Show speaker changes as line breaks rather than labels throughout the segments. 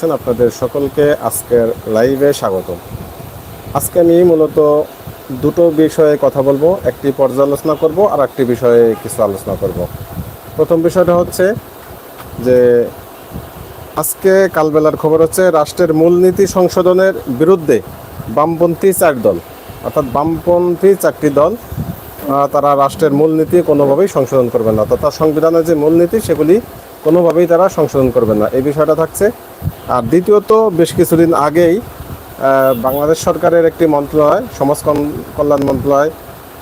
আছেন আপনাদের সকলকে আজকের লাইভে স্বাগত আজকে আমি মূলত দুটো বিষয়ে কথা বলব, একটি পর্যালোচনা করব আর একটি বিষয়ে কিছু আলোচনা করব। প্রথম বিষয়টা হচ্ছে যে আজকে কালবেলার খবর হচ্ছে রাষ্ট্রের মূলনীতি সংশোধনের বিরুদ্ধে বামপন্থী চার দল, অর্থাৎ বামপন্থী চারটি দল তারা রাষ্ট্রের মূলনীতি কোনোভাবেই সংশোধন করবে না। অর্থাৎ সংবিধানের যে মূলনীতি, সেগুলি কোনোভাবেই তারা সংশোধন করবে না। এই বিষয়টা থাকছে। আর দ্বিতীয়ত, বেশ কিছুদিন আগেই বাংলাদেশ সরকারের একটি মন্ত্রণালয়, সমাজ কল্যাণ মন্ত্রণালয়,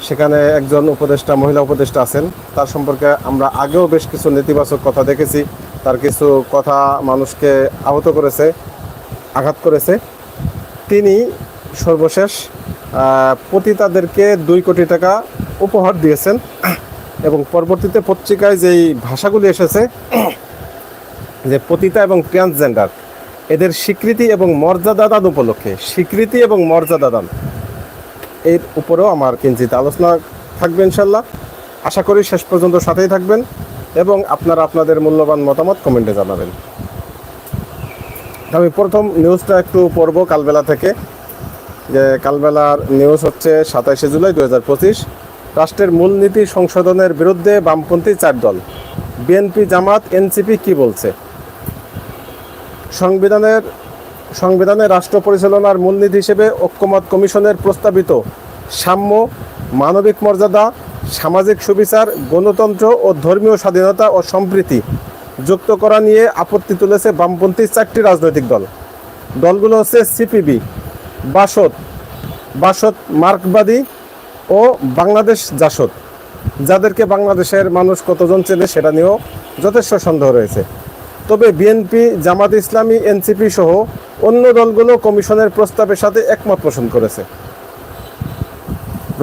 সেখানে একজন উপদেষ্টা, মহিলা উপদেষ্টা আছেন। তার সম্পর্কে আমরা আগেও বেশ কিছু নেতিবাচক কথা দেখেছি। তার কিছু কথা মানুষকে আহত করেছে, আঘাত করেছে। তিনি সর্বশেষ পতিতাদেরকে দুই কোটি টাকা উপহার দিয়েছেন। এবং পরবর্তীতে পত্রিকায় যেই ভাষাগুলি এসেছে যে পতিতা এবং ট্রান্সজেন্ডার এদের স্বীকৃতি এবং মর্যাদা দান উপলক্ষে স্বীকৃতি এবং মর্যাদা দান। এর উপরেও আমার কিঞ্চিত আলোচনা থাকবে ইনশাল্লাহ আশা করি শেষ পর্যন্ত সাথেই থাকবেন এবং আপনারা আপনাদের মূল্যবান মতামত কমেন্টে জানাবেন। আমি প্রথম নিউজটা একটু পড়ব কালবেলা থেকে। যে কালবেলার নিউজ হচ্ছে সাতাইশে জুলাই দু হাজার পঁচিশ। রাষ্ট্রের মূলনীতি সংশোধনের বিরুদ্ধে বামপন্থী চার দল বিএনপি জামাত, এনসিপি কি বলছে? সংবিধানের, সংবিধানে রাষ্ট্র পরিচালনার মূলনীতি হিসেবে ঐক্যমত কমিশনের প্রস্তাবিত সাম্য, মানবিক মর্যাদা, সামাজিক সুবিচার, গণতন্ত্র ও ধর্মীয় স্বাধীনতা ও সম্প্রীতি যুক্ত করা নিয়ে আপত্তি তুলেছে বামপন্থী চারটি রাজনৈতিক দল। দলগুলো হচ্ছে সিপিবি, বাসদ বাসদ মার্কবাদী ও বাংলাদেশ জাসদ। যাদেরকে বাংলাদেশের মানুষ কতজন চেনে সেটা নিয়েও যথেষ্ট সন্দেহ রয়েছে। তবে বিএনপি জামাত ইসলামী এনসিপি সহ অন্য দলগুলো কমিশনের প্রস্তাবের সাথে একমত পোষণ করেছে।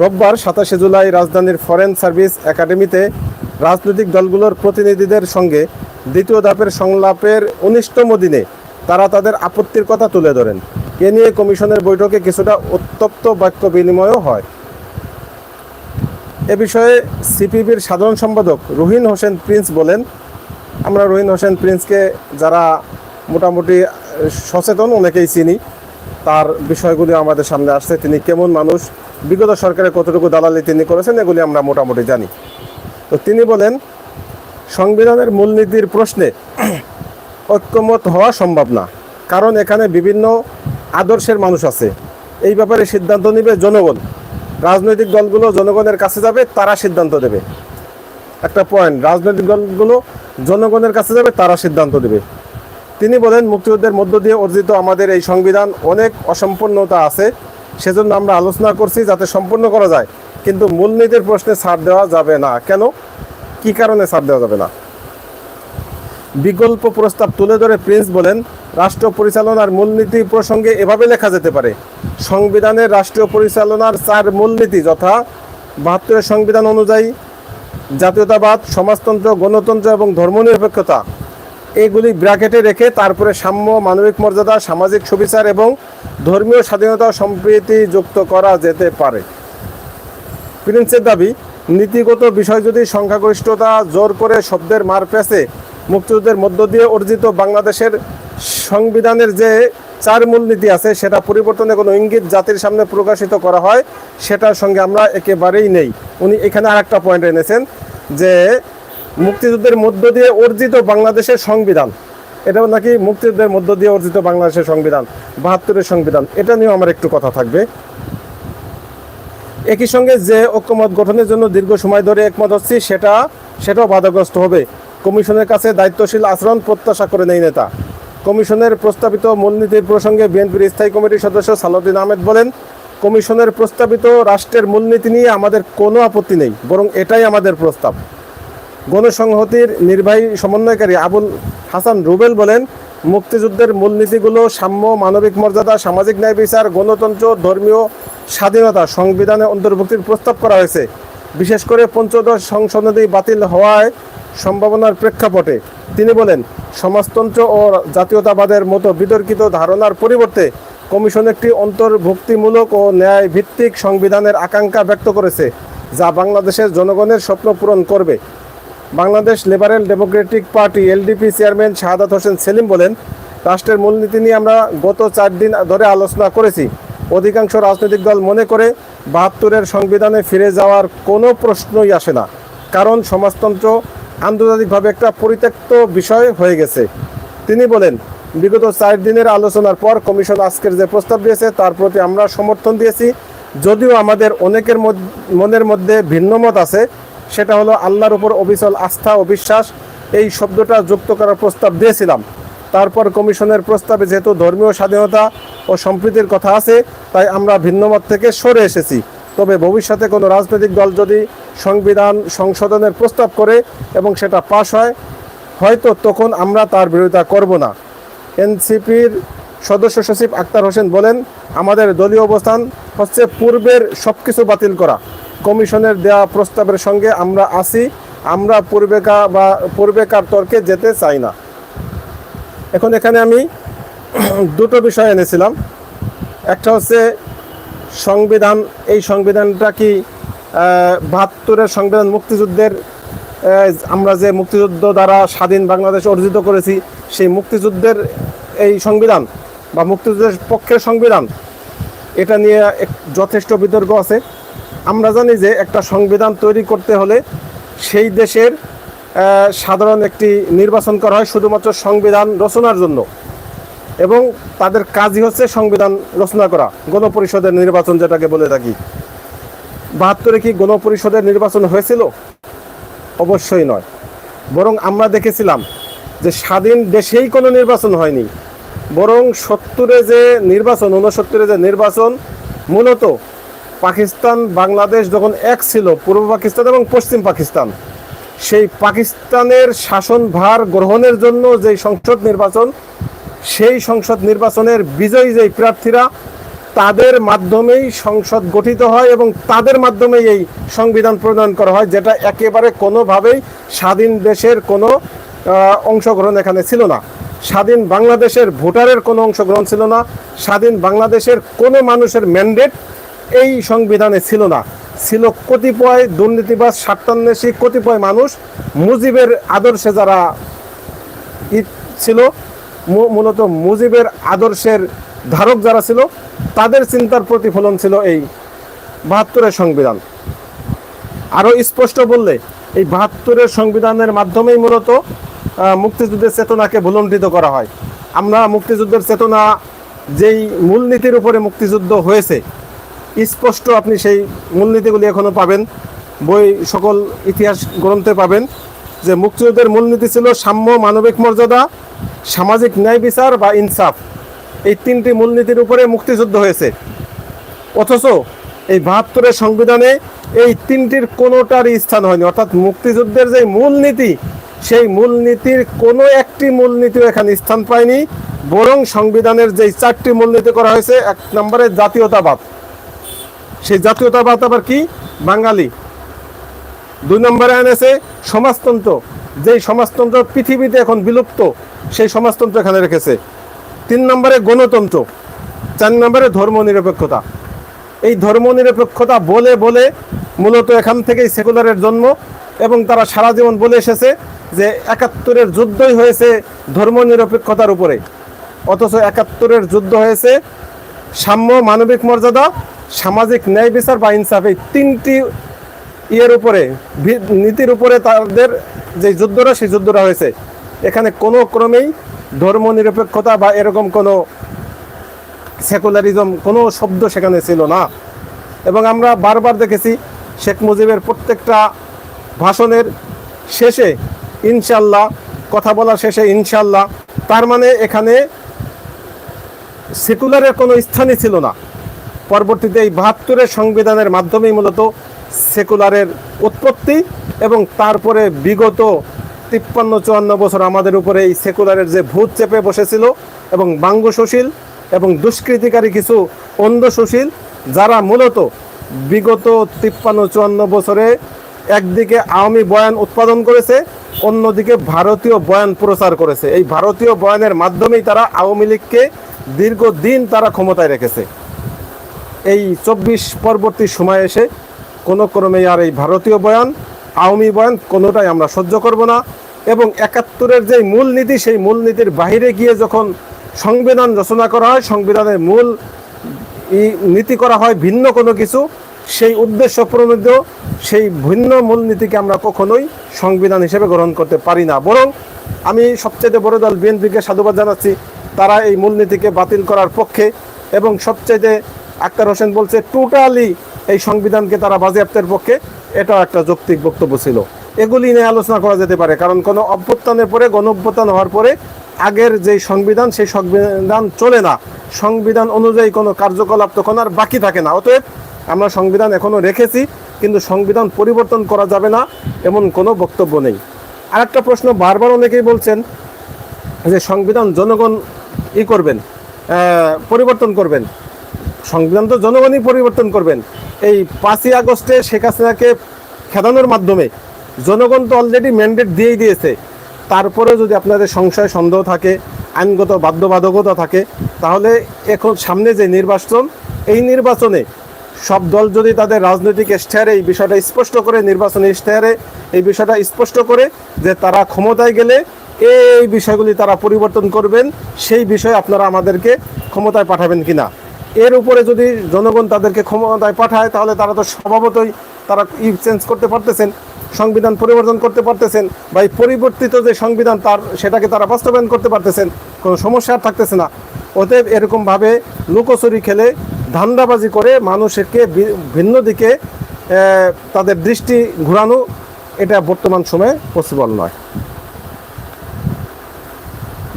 রোববার সাতাশে জুলাই রাজধানীর ফরেন সার্ভিস একাডেমিতে রাজনৈতিক দলগুলোর প্রতিনিধিদের সঙ্গে দ্বিতীয় ধাপের সংলাপের উনিশতম দিনে তারা তাদের আপত্তির কথা তুলে ধরেন। এ নিয়ে কমিশনের বৈঠকে কিছুটা উত্তপ্ত বাক্য বিনিময়ও হয়। এ বিষয়ে সিপিবির সাধারণ সম্পাদক রুহিন হোসেন প্রিন্স বলেন, আমরা রহিন হোসেন প্রিন্সকে যারা মোটামুটি সচেতন, অনেকেই চিনি, তার বিষয়গুলি আমাদের সামনে আসছে, তিনি কেমন মানুষ, বিগত সরকারের কতটুকু দালালি তিনি করেছেন, এগুলি আমরা মোটামুটি জানি। তো তিনি বলেন, সংবিধানের মূলনীতির প্রশ্নে ঐক্যমত হওয়া সম্ভব না, কারণ এখানে বিভিন্ন আদর্শের মানুষ আছে। এই ব্যাপারে সিদ্ধান্ত নেবে জনগণ। রাজনৈতিক দলগুলো জনগণের কাছে যাবে, তারা সিদ্ধান্ত দেবে। একটা পয়েন্ট রাজনৈতিক দলগুলো জনগণের কাছে যাবে, তারা সিদ্ধান্ত দেবে। তিনি বলেন, মুক্তিযুদ্ধের মধ্য দিয়ে অর্জিত আমাদের এই সংবিধান অনেক অসম্পূর্ণতা আছে, সেজন্য আমরা আলোচনা করছি যাতে সম্পূর্ণ করা যায়। কিন্তু মূলনীতির প্রশ্নে ছাড় দেওয়া যাবে না। কেন? কি কারণে ছাড় দেওয়া যাবে না? বিকল্প প্রস্তাব তুলে ধরে প্রিন্স বলেন, রাষ্ট্র পরিচালনার মূলনীতি প্রসঙ্গে এভাবে লেখা যেতে পারে সংবিধানের রাষ্ট্রীয় পরিচালনার চার মূলনীতি যথা বাহাত্তরের সংবিধান অনুযায়ী জাতীয়তাবাদ, সমাজতন্ত্র, গণতন্ত্র এবং ধর্মনিরপেক্ষতা, এগুলি ব্র্যাকেটে রেখে তারপরে সাম্য, মানবিক মর্যাদা, সামাজিক সুবিচার এবং ধর্মীয় স্বাধীনতা সম্প্রীতি যুক্ত করা যেতে পারে। প্রিন্সের দাবি, নীতিগত বিষয় যদি সংখ্যাগরিষ্ঠতা, জোর করে শব্দের মার পেছে মুক্তিযুদ্ধের মধ্য দিয়ে অর্জিত বাংলাদেশের সংবিধানের যে চার মূলনীতি আছে, সেটা পরিবর্তনে কোনো ইঙ্গিত জাতির সামনে প্রকাশিত করা হয়, সেটার সঙ্গে আমরা একেবারেই নেই। উনি এখানে আর একটা পয়েন্ট এনেছেন যে মুক্তিযুদ্ধের মধ্য দিয়ে অর্জিত বাংলাদেশের সংবিধান। এটাও নাকি মুক্তিযুদ্ধের মধ্য দিয়ে অর্জিত বাংলাদেশের সংবিধান, বাহাত্তরের সংবিধান, এটা নিয়েও আমার একটু কথা থাকবে। একই সঙ্গে যে ঐক্যমত গঠনের জন্য দীর্ঘ সময় ধরে একমত হচ্ছি, সেটা, সেটাও বাধাগ্রস্ত হবে। কমিশনের কাছে দায়িত্বশীল আচরণ প্রত্যাশা করে নেই নেতা। কমিশনের প্রস্তাবিত মূলনীতির প্রসঙ্গে বিএনপির স্থায়ী কমিটির সদস্য সালাউদ্দিন আহমেদ বলেন, কমিশনের প্রস্তাবিত রাষ্ট্রের মূলনীতি নিয়ে আমাদের কোনো আপত্তি নেই, বরং এটাই আমাদের প্রস্তাব। গণসংহতির নির্বাহী সমন্বয়কারী আবুল হাসান রুবেল বলেন, মুক্তিযুদ্ধের মূলনীতিগুলো সাম্য, মানবিক মর্যাদা, সামাজিক ন্যায় বিচার, গণতন্ত্র, ধর্মীয় স্বাধীনতা সংবিধানে অন্তর্ভুক্তির প্রস্তাব করা হয়েছে। বিশেষ করে পঞ্চদশ সংশোধনী বাতিল হওয়ায় সম্ভাবনার প্রেক্ষাপটে তিনি বলেন, সমাজতন্ত্র ও জাতীয়তাবাদের মতো বিতর্কিত ধারণার পরিবর্তে কমিশন একটি অন্তর্ভুক্তিমূলক ও ন্যায় ভিত্তিক সংবিধানের আকাঙ্ক্ষা ব্যক্ত করেছে, যা বাংলাদেশের জনগণের স্বপ্ন পূরণ করবে। Bangladesh liberal Democratic party LDP chairman Shahadat Hossain Selim বলেন, রাষ্ট্রের মূলনীতি নিয়ে আমরা গত চার দিন ধরে আলোচনা করেছি। অধিকাংশ রাজনৈতিক দল মনে করে বাহাত্তরের সংবিধানে ফিরে যাওয়ার কোনো প্রশ্নই আসে না। কারণ সমাজতন্ত্র আন্তর্জাতিকভাবে একটা পরিত্যক্ত বিষয় হয়ে গেছে। তিনি বলেন, বিগত চার দিনের আলোচনার পর কমিশন আজকের যে প্রস্তাব দিয়েছে, তার প্রতি আমরা সমর্থন দিয়েছি। যদিও আমাদের অনেকের মনের মধ্যে ভিন্নমত আছে, সেটা হলো আল্লাহর উপর অবিচল আস্থা ও বিশ্বাস। এই শব্দটা যুক্ত করার প্রস্তাব দিয়েছিলাম। তারপর কমিশনের প্রস্তাবে যেহেতু ধর্মীয় স্বাধীনতা ও সম্প্রীতির কথা আছে, তাই আমরা ভিন্নমত থেকে সরে এসেছি। তবে ভবিষ্যতে কোনো রাজনৈতিক দল যদি সংবিধান সংশোধনের প্রস্তাব করে এবং সেটা পাশ হয়, হয়তো তখন আমরা তার বিরোধিতা করব না। এনসিপির সদস্য সচিব আক্তার হোসেন বলেন, আমাদের দলীয় অবস্থান হচ্ছে পূর্বের সব কিছু বাতিল করা। কমিশনের দেয়া প্রস্তাবের সঙ্গে আমরা আছি, আমরা পূর্বেকা বা পূর্বেকার তর্কে যেতে চাই না। এখন এখানে আমি দুটো বিষয় এনেছিলাম। একটা হচ্ছে সংবিধান, এই সংবিধানটা কি বাহাত্তরের সংবিধান মুক্তিযুদ্ধের আমরা যে মুক্তিযুদ্ধ দ্বারা স্বাধীন বাংলাদেশ অর্জিত করেছি, সেই মুক্তিযুদ্ধের এই সংবিধান বা মুক্তিযুদ্ধের পক্ষের সংবিধান, এটা নিয়ে যথেষ্ট বিতর্ক আছে। আমরা জানি যে একটা সংবিধান তৈরি করতে হলে সেই দেশের সাধারণ একটি নির্বাচন করা হয় শুধুমাত্র সংবিধান রচনার জন্য। এবং তাদের কাজই হচ্ছে সংবিধান রচনা করা, গণপরিষদের নির্বাচন যেটাকে বলে থাকি। বাহাত্তরে কি গণপরিষদের নির্বাচন হয়েছিল? অবশ্যই নয়। বরং আমরা দেখেছিলাম যে স্বাধীন দেশেই কোনো নির্বাচন হয়নি। বরং সত্তরে যে নির্বাচন, ঊনসত্তরে যে নির্বাচন, মূলত পাকিস্তান, বাংলাদেশ যখন এক ছিল, পূর্ব পাকিস্তান এবং পশ্চিম পাকিস্তান, সেই পাকিস্তানের শাসনভার গ্রহণের জন্য যে সংসদ নির্বাচন সেই সংসদ নির্বাচনের বিজয়ী যেই প্রার্থীরা, তাদের মাধ্যমেই সংসদ গঠিত হয় এবং তাদের মাধ্যমেই এই সংবিধান প্রণয়ন করা হয়, যেটা একেবারে কোনোভাবেই স্বাধীন দেশের কোনো অংশগ্রহণ এখানে ছিল না। স্বাধীন বাংলাদেশের ভোটারের কোনো অংশগ্রহণ ছিল না। স্বাধীন বাংলাদেশের কোনো মানুষের ম্যান্ডেট এই সংবিধানে ছিল না। ছিল কতিপয় দুর্নীতিবাজ, স্বার্থান্বেষী, কতিপয় মানুষ, মুজিবের আদর্শে যারা ছিল মূলত মুজিবের আদর্শের ধারক যারা ছিল, তাদের চিন্তার প্রতিফলন ছিল এই বাহাত্তরের সংবিধান। আরও স্পষ্ট বললে, এই বাহাত্তরের সংবিধানের মাধ্যমেই মূলত মুক্তিযুদ্ধের চেতনাকে ভুলণ্ঠিত করা হয়। আমরা মুক্তিযুদ্ধের চেতনা যেই মূলনীতির উপরে মুক্তিযুদ্ধ হয়েছে, স্পষ্ট আপনি সেই মূলনীতিগুলি এখনও পাবেন। বই সকল ইতিহাস গ্রন্থে পাবেন যে মুক্তিযুদ্ধের মূলনীতি ছিল সাম্য মানবিক মর্যাদা সামাজিক ন্যায় বিচার বা ইনসাফ, এই তিনটি মূলনীতির উপরে মুক্তিযুদ্ধ হয়েছে। অথচ এই বাহাত্তরের সংবিধানে এই তিনটির কোনোটারই স্থান হয়নি। অর্থাৎ মুক্তিযুদ্ধের যে মূলনীতি, সেই মূলনীতির কোনো একটি মূলনীতিও এখানে স্থান পায়নি। বরং সংবিধানের যেই চারটি মূলনীতি করা হয়েছে, এক নম্বরে জাতীয়তাবাদ। সেই জাতীয়তাবাদ আবার কি? বাঙালি। দুই নম্বরে এনেছে সমাজতন্ত্র। যেই সমাজতন্ত্র পৃথিবীতে এখন বিলুপ্ত সেই সমাজতন্ত্র এখানে রেখেছে। তিন নম্বরে গণতন্ত্র, চার নম্বরে ধর্ম নিরপেক্ষতা এই ধর্ম নিরপেক্ষতা বলে বলে মূলত এখান থেকেই সেকুলারের জন্ম এবং তারা সারা জীবন বলে এসেছে যে একাত্তরের যুদ্ধই হয়েছে ধর্ম নিরপেক্ষতার উপরে। অথচ একাত্তরের যুদ্ধ হয়েছে সাম্য, মানবিক মর্যাদা, সামাজিক ন্যায় বিচার বা ইনসাফ এই তিনটি ইয়ের উপরে নীতির উপরে তাদের যে যুদ্ধটা সেই যুদ্ধটা হয়েছে। এখানে কোনো ক্রমেই ধর্ম নিরপেক্ষতা বা এরকম কোনো সেকুলারিজম, কোনো শব্দ সেখানে ছিল না। এবং আমরা বারবার দেখেছি শেখ মুজিবের প্রত্যেকটা ভাষণের শেষে ইনশাল্লাহ কথা বলার শেষে ইনশাল্লাহ তার মানে এখানে সেকুলারের কোনো স্থানই ছিল না। পরবর্তীতে এই বাহাত্তরের সংবিধানের মাধ্যমেই মূলত সেকুলারের উৎপত্তি এবং তারপরে বিগত তিপ্পান্ন, চুয়ান্ন বছর আমাদের উপরে এই সেকুলারের যে ভূত চেপে বসেছিল এবং বাঙ্গ সুশীল এবং দুষ্কৃতিকারী কিছু অন্ধ সুশীল, যারা মূলত বিগত তিপ্পান্ন, চুয়ান্ন বছরে একদিকে আওয়ামী বয়ান উৎপাদন করেছে, অন্যদিকে ভারতীয় বয়ান প্রচার করেছে। এই ভারতীয় বয়ানের মাধ্যমেই তারা আওয়ামী লীগকে দীর্ঘদিন তারা ক্ষমতায় রেখেছে। এই চব্বিশ পরবর্তী সময় এসে কোনো ক্রমেই আর এই ভারতীয় বয়ান আওয়ামী বয়ান কোনোটাই আমরা সহ্য করব না এবং একাত্তরের যে মূলনীতি, সেই মূলনীতির বাইরে গিয়ে যখন সংবিধান রচনা করা হয়, সংবিধানের মূল নীতি করা হয় ভিন্ন কোনো কিছু, সেই উদ্দেশ্য প্রণোদিত সেই ভিন্ন মূলনীতিকে আমরা কখনোই সংবিধান হিসেবে গ্রহণ করতে পারি না। বরং আমি সবচেয়ে বড় দল বিএনপিকে সাধুবাদ জানাচ্ছি, তারা এই মূলনীতিকে বাতিল করার পক্ষে এবং সবচেয়ে আক্তার হোসেন বলছে, টোটালি এই সংবিধানকে তারা বাজেয়াপ্তের পক্ষে এটাও একটা যৌক্তিক বক্তব্য ছিল। এগুলি নিয়ে আলোচনা করা যেতে পারে, কারণ কোনো অভ্যুত্থানের পরে গণ অভ্যুত্থান হওয়ার পরে আগের যে সংবিধান, সেই সংবিধান চলে না। সংবিধান অনুযায়ী কোনো কার্যকলাপ তখন আর বাকি থাকে না। অতএব আমরা সংবিধান এখনও রেখেছি, কিন্তু সংবিধান পরিবর্তন করা যাবে না এমন কোনো বক্তব্য নেই। আরেকটা প্রশ্ন বারবার অনেকেই বলছেন যে সংবিধান জনগণ ই করবেন পরিবর্তন করবেন। সংবিধান তো জনগণই পরিবর্তন করবেন। এই পাঁচই আগস্টে শেখ হাসিনাকে খেদানোর মাধ্যমে জনগণ তো অলরেডি ম্যান্ডেট দিয়েই দিয়েছে। তারপরে যদি আপনাদের সংশয়, সন্দেহ থাকে, আইনগত বাধ্যবাধকতা থাকে, তাহলে এখন সামনে যে নির্বাচন, এই নির্বাচনে সব দল যদি তাদের রাজনৈতিক ইশতেহারে এই বিষয়টা স্পষ্ট করে, নির্বাচনী ইশতেহারে এই বিষয়টা স্পষ্ট করে যে তারা ক্ষমতায় গেলে এই বিষয়গুলি তারা পরিবর্তন করবেন, সেই বিষয়ে আপনারা আমাদেরকে ক্ষমতায় পাঠাবেন কিনা। এর উপরে যদি জনগণ তাদেরকে ক্ষমতায় পাঠায়, তাহলে তারা তো স্বভাবতই তারা ই চেঞ্জ করতে পারতেছেন, সংবিধান পরিবর্তন করতে পারতেছেন বা এই পরিবর্তিত যে সংবিধান তার, সেটাকে তারা বাস্তবায়ন করতে পারতেছেন, কোনো সমস্যা আর থাকতেছে না। অতএব এরকমভাবে লুকোচুরি খেলে, ধান্দাবাজি করে মানুষকে ভিন্ন দিকে তাদের দৃষ্টি ঘোরানো, এটা বর্তমান সময়ে পসিবল নয়।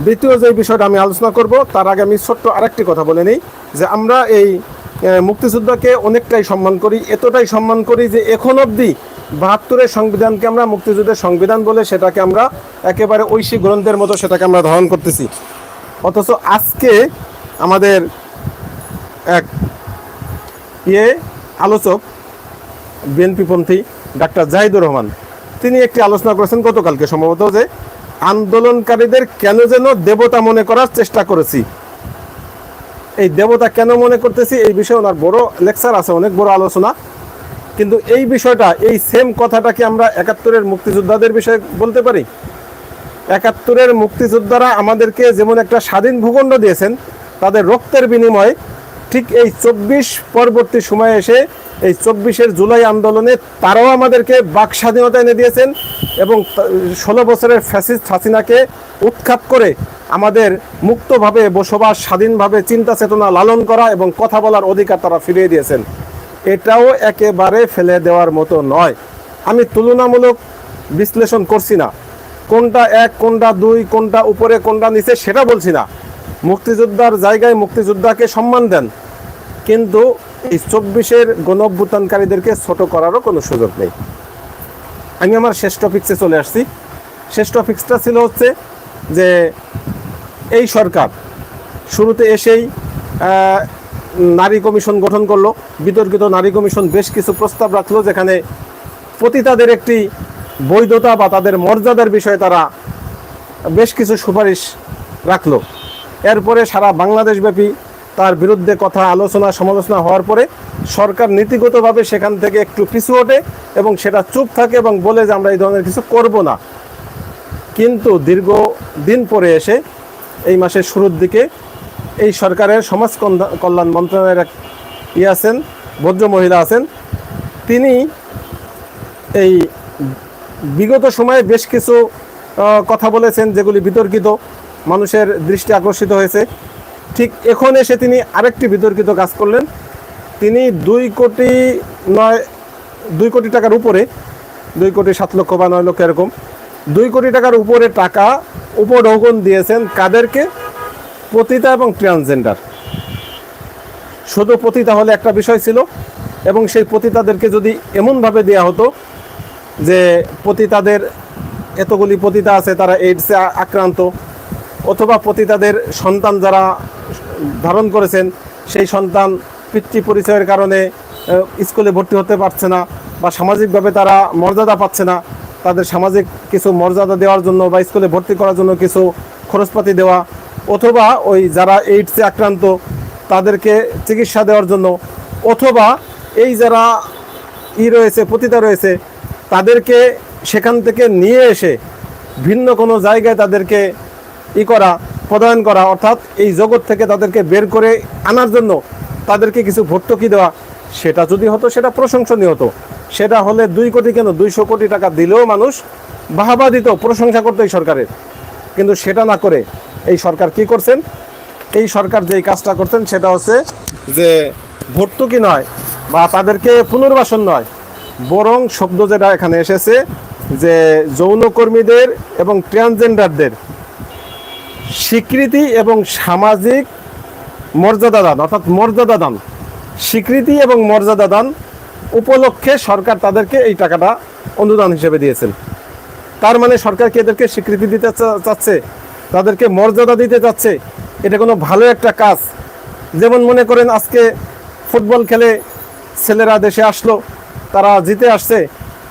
দ্বিতীয় যে বিষয়টা আমি আলোচনা করব, তার আগে আমি ছোট্ট আরেকটি কথা বলে নিই, যে আমরা এই মুক্তিযোদ্ধাকে অনেকটাই সম্মান করি, এতটাই সম্মান করি যে এখন অবধি বাহাত্তরের সংবিধানকে আমরা মুক্তিযুদ্ধের সংবিধান বলে সেটাকে আমরা একেবারে ঐশী গ্রন্থের মতো সেটাকে আমরা ধারণ করতেছি। অথচ আজকে আমাদের এক ইয়ে আলোচক বিএনপিপন্থী ডাক্তার জাহিদুর রহমান, তিনি একটি আলোচনা করেছেন গতকালকে, সম্ভবত যে আন্দোলনকারীদের কেন যেন দেবতা মনে করার চেষ্টা করেছি। এই দেবতা কেন মনে করতেছি এই বিষয়ে ওনার বড় লেকচার আছে, অনেক বড় আলোচনা। কিন্তু এই বিষয়টা, এই সেম কথাটা কি আমরা একাত্তরের মুক্তিযোদ্ধাদের বিষয়ে বলতে পারি? একাত্তরের মুক্তিযোদ্ধারা আমাদেরকে যেমন একটা স্বাধীন ভূখণ্ড দিয়েছেন, তাদের রক্তের বিনিময়ে ঠিক এই চব্বিশ পরবর্তী সময়ে এসে এই চব্বিশের জুলাই আন্দোলনে তারাও আমাদেরকে বাক স্বাধীনতা এনে দিয়েছেন এবং ষোলো বছরের ফ্যাসিস্ট হাসিনাকে উৎখাত করে আমাদের মুক্তভাবে বসবাস, স্বাধীনভাবে চিন্তা চেতনা লালন করা এবং কথা বলার অধিকার তারা ফিরিয়ে দিয়েছেন। এটাও একেবারে ফেলে দেওয়ার মতো নয়। আমি তুলনামূলক বিশ্লেষণ করছি না। কোনটা এক, কোনটা দুই, কোনটা উপরে, কোনটা নিচে সেটা বলছি না। মুক্তিযোদ্ধার জায়গায় মুক্তিযোদ্ধাকে সম্মান দেন। কিন্তু এই চব্বিশের গণ অভ্যুত্থানকারীদেরকে ছোট করারও কোনো সুযোগ নেই। আমি আমার শেষ টপিক্সে চলে আসছি। শেষ টপিক্সটা ছিল হচ্ছে যে এই সরকার শুরুতে এসেই নারী কমিশন গঠন করল। বিতর্কিত নারী কমিশন বেশ কিছু প্রস্তাব রাখল যেখানে পতিতাদের একটি বৈধতা বা তাদের মর্যাদার বিষয়ে তারা বেশ কিছু সুপারিশ রাখল। এরপরে সারা বাংলাদেশব্যাপী তার বিরুদ্ধে কথা আলোচনা সমালোচনা হওয়ার পরে সরকার নীতিগতভাবে সেখান থেকে একটু পিছু ওঠে এবং সেটা চুপ থাকে এবং বলে যে আমরা এই ধরনের কিছু করব না। কিন্তু দীর্ঘ দিন পরে এসে এই মাসের শুরুর দিকে এই সরকারের সমাজ কল্যাণ মন্ত্রণালয়ের এক ই আছেন, ভদ্র মহিলা আছেন, তিনি এই বিগত সময়ে বেশ কিছু কথা বলেছেন যেগুলি বিতর্কিত, মানুষের দৃষ্টি আকর্ষিত হয়েছে। ঠিক এখন এসে তিনি আরেকটি বিতর্কিত কাজ করলেন। তিনি দুই কোটি নয়, দুই কোটি টাকার উপরে, দুই কোটি সাত লক্ষ বা নয় লক্ষ এরকম, দুই কোটি টাকার উপরে টাকা উপঢৌকন দিয়েছেন কাদেরকে? পতিতা এবং ট্রান্সজেন্ডার। শুধু পতিতা হলে একটা বিষয় ছিল এবং সেই পতিতাদেরকে যদি এমনভাবে দেওয়া হতো যে পতিতাদের এতগুলি পতিতা আছে, তারা এইডসে আক্রান্ত অথবা পতিতাদের সন্তান যারা ধারণ করেছেন, সেই সন্তান পিতৃ পরিচয়ের কারণে স্কুলে ভর্তি হতে পারছে না বা সামাজিকভাবে তারা মর্যাদা পাচ্ছে না। তাদের সামাজিক কিছু মর্যাদা দেওয়ার জন্য বা স্কুলে ভর্তি করার জন্য কিছু খরচপাতি দেওয়া অথবা ওই যারা এইডসে আক্রান্ত, তাদেরকে চিকিৎসা দেওয়ার জন্য অথবা এই যারা ই রয়েছে, পতিতা রয়েছে, তাদেরকে সেখান থেকে নিয়ে এসে ভিন্ন কোনো জায়গায় তাদেরকে ই করা প্রদান করা, অর্থাৎ এই জগৎ থেকে তাদেরকে বের করে আনার জন্য তাদেরকে কিছু ভর্তুকি দেওয়া, সেটা যদি হতো, সেটা প্রশংসনীয় হতো। সেটা হলে দুই কোটি কেন? দুইশো কোটি টাকা দিলেও মানুষ বাহাবা দিত, প্রশংসা করতো এই সরকারের। কিন্তু সেটা না করে এই সরকার কি করছেন? এই সরকার যেই কাজটা করছেন, সেটা হচ্ছে যে ভর্তুকি নয়, বা তাদেরকে পুনর্বাসন নয়, বরং শব্দ যেটা এখানে এসেছে যে যৌনকর্মীদের এবং ট্রান্সজেন্ডারদের স্বীকৃতি এবং সামাজিক মর্যাদা দান, অর্থাৎ মর্যাদা দান। স্বীকৃতি এবং মর্যাদা দান উপলক্ষে সরকার তাদেরকে এই টাকাটা অনুদান হিসেবে দিয়েছেন। তার মানে সরকার কি এদেরকে স্বীকৃতি দিতে চাচ্ছে? তাদেরকে মর্যাদা দিতে চাচ্ছে? এটা কোনো ভালো একটা কাজ। যেমন মনে করেন আজকে ফুটবল খেলে ছেলেরা দেশে আসলো, তারা জিতে আসছে,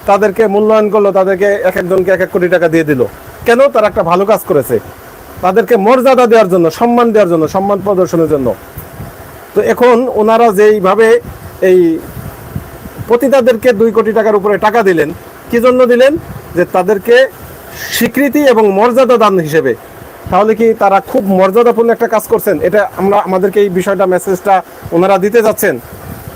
তাদেরকে মূল্যায়ন করল, তাদেরকে এক একজনকে এক এক কোটি টাকা দিয়ে দিল। কেন? তারা একটা ভালো কাজ করেছে। তাদেরকে মর্যাদা দেওয়ার জন্য, সম্মান দেওয়ার জন্য, সম্মান প্রদর্শনের জন্য। তো এখন ওনারা যেইভাবে এই পতিতাদেরকে দুই কোটি টাকার উপরে টাকা দিলেন, কি জন্য দিলেন? যে তাদেরকে স্বীকৃতি এবং মর্যাদা দান হিসেবে। তাহলে কি তারা খুব মর্যাদাপূর্ণ একটা কাজ করছেন? এটা আমরা, আমাদেরকে এই বিষয়টা, মেসেজটা ওনারা দিতে যাচ্ছেন।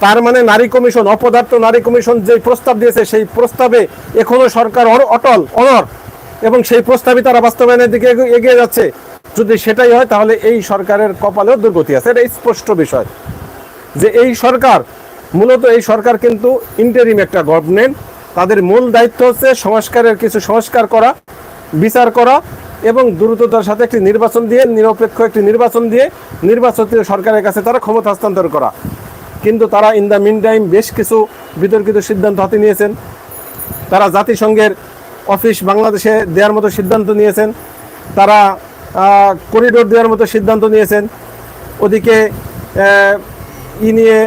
তার মানে নারী কমিশন, অপদার্থ নারী কমিশন যে প্রস্তাব দিয়েছে, সেই প্রস্তাবে এখনও সরকার অটল অনর এবং সেই প্রস্তাবই তারা বাস্তবায়নের দিকে এগিয়ে- যাচ্ছে। যদি সেটাই হয়, তাহলে এই সরকারের কপালেও দুর্গতি আছে। এটা স্পষ্ট বিষয় যে এই সরকার, মূলত এই সরকার কিন্তু ইন্টারিম একটা গভর্নমেন্ট তাদের মূল দায়িত্ব হচ্ছে সংস্কারের কিছু সংস্কার করা, বিচার করা এবং দ্রুততার সাথে একটি নির্বাচন দিয়ে, নিরপেক্ষ একটি নির্বাচন দিয়ে নির্বাচিত সরকারের কাছে তারা ক্ষমতা হস্তান্তর করা। কিন্তু তারা ইন দ্য মিন টাইম বেশ কিছু বিতর্কিত সিদ্ধান্ত হাতে নিয়েছেন। তারা জাতিসংঘের অফিস বাংলাদেশে দেওয়ার মতো সিদ্ধান্ত নিয়েছেন। তারা করিডোর দেওয়ার মতো সিদ্ধান্ত নিয়েছেন। ওদিকে ই নিয়ে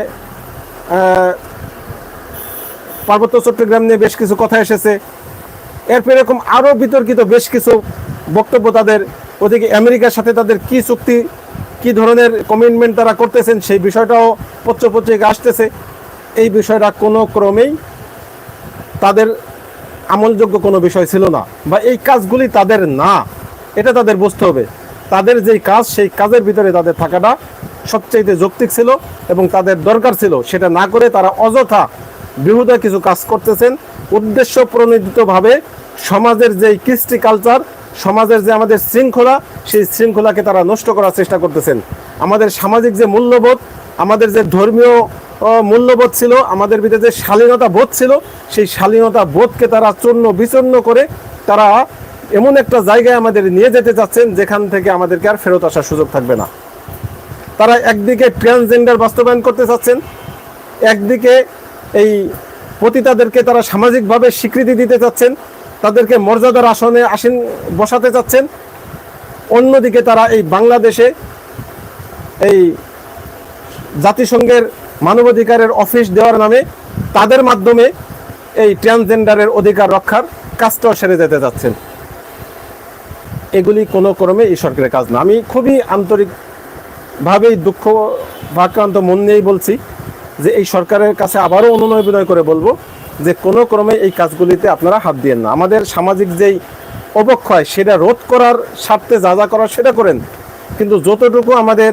পার্বত্য চট্টগ্রাম নিয়ে বেশ কিছু কথা এসেছে। এরপর এরকম আরও বিতর্কিত বেশ কিছু বক্তব্য তাদের। ওদিকে আমেরিকার সাথে তাদের কি চুক্তি, কি ধরনের কমিটমেন্ট তারা করতেছেন সেই বিষয়টাও পত্র পত্রিকা আসতেছে। এই বিষয়টা কোনো ক্রমেই তাদের আমলযোগ্য কোনো বিষয় ছিল না বা এই কাজগুলি তাদের না, এটা তাদের বুঝতে হবে। তাদের যেই কাজ, সেই কাজের ভিতরে তাদের থাকাটা সবচাইতে যৌক্তিক ছিল এবং তাদের দরকার ছিল। সেটা না করে তারা অযথা বিহুদা কিছু কাজ করতেছেন। উদ্দেশ্য প্রণোদিতভাবে সমাজের যেই কৃষ্টি কালচার সমাজের যে আমাদের শৃঙ্খলা, সেই শৃঙ্খলাকে তারা নষ্ট করার চেষ্টা করতেছেন। আমাদের সামাজিক যে মূল্যবোধ, আমাদের যে ধর্মীয় মূল্যবোধ ছিল, আমাদের ভিতরে যে শালীনতা বোধ ছিল, সেই শালীনতা বোধকে তারা চূর্ণ বিচূর্ণ করে তারা এমন একটা জায়গায় আমাদের নিয়ে যেতে চাচ্ছেন, যেখান থেকে আমাদেরকে আর ফেরত আসার সুযোগ থাকবে না। তারা একদিকে ট্রান্সজেন্ডার বাস্তবায়ন করতে চাচ্ছেন, একদিকে এই পতিতাদেরকে তারা সামাজিকভাবে স্বীকৃতি দিতে চাচ্ছেন, তাদেরকে মর্যাদার আসনে আসীন বসাতে চাচ্ছেন। অন্যদিকে তারা এই বাংলাদেশে এই জাতিসংঘের মানবাধিকারের অফিস দেওয়ার নামে তাদের মাধ্যমে এই ট্রান্সজেন্ডারের অধিকার রক্ষার কাজটাও সেরে যেতে যাচ্ছেন। এগুলি কোনো ক্রমে এই সরকারের কাজ না। আমি খুবই আন্তরিকভাবেই দুঃখ ভাক্রান্ত মন নিয়েই বলছি যে এই সরকারের কাছে আবারও অনুনয় বিনয় করে বলব যে কোনো ক্রমে এই কাজগুলিতে আপনারা হাত দিয়েন না। আমাদের সামাজিক যেই অবক্ষয়, সেটা রোধ করার স্বার্থে যা যা করার সেটা করেন। কিন্তু যতটুকু আমাদের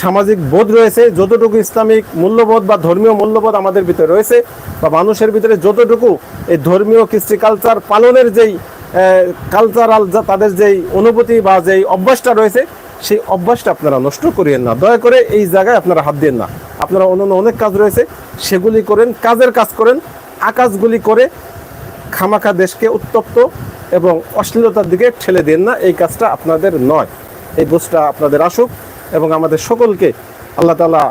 সামাজিক বোধ রয়েছে, যতটুকু ইসলামিক মূল্যবোধ বা ধর্মীয় মূল্যবোধ আমাদের ভিতরে রয়েছে বা মানুষের ভিতরে যতটুকু এই ধর্মীয় কৃষ্টি কালচার পালনের যেই কালচারাল যা তাদের যেই অনুভূতি বা যেই অভ্যাসটা রয়েছে, সেই অভ্যাসটা আপনারা নষ্ট করিয়েন না। দয়া করে এই জায়গায় আপনারা হাত দিন না। আপনারা অন্যান্য অনেক কাজ রয়েছে, সেগুলি করেন, কাজের কাজ করেন, আকাশগুলি করে খামাখা দেশকে উত্তপ্ত এবং অশ্লীলতার দিকে ঠেলে দেন না। এই কাজটা আপনাদের নয়। এই বুঝটা আপনাদের আসুক। এবং আমাদের সকলকে আল্লাহ তালা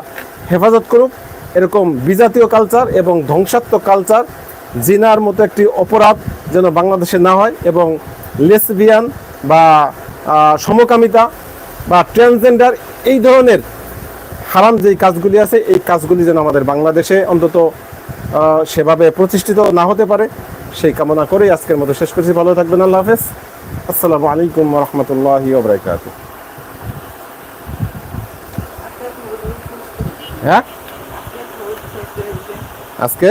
হেফাজত করুক। এরকম বিজাতীয় কালচার এবং ধ্বংসাত্মক কালচার জিনার মতো একটি অপরাধ যেন বাংলাদেশে না হয় এবং লেসবিয়ান বা সমকামিতা বা ট্রান্সজেন্ডার এই ধরনের হারাম যেই কাজগুলি আছে, এই কাজগুলি যেন আমাদের বাংলাদেশে অন্তত সেভাবে প্রতিষ্ঠিত না হতে পারে। সেই কামনা করেই আজকের মতো শেষ করছি। ভালো থাকবেন। আল্লাহ হাফেজ। আসসালামু আলাইকুম রহমতুল্লাহ ওবরাকাত হ্যাঁ? আজকে?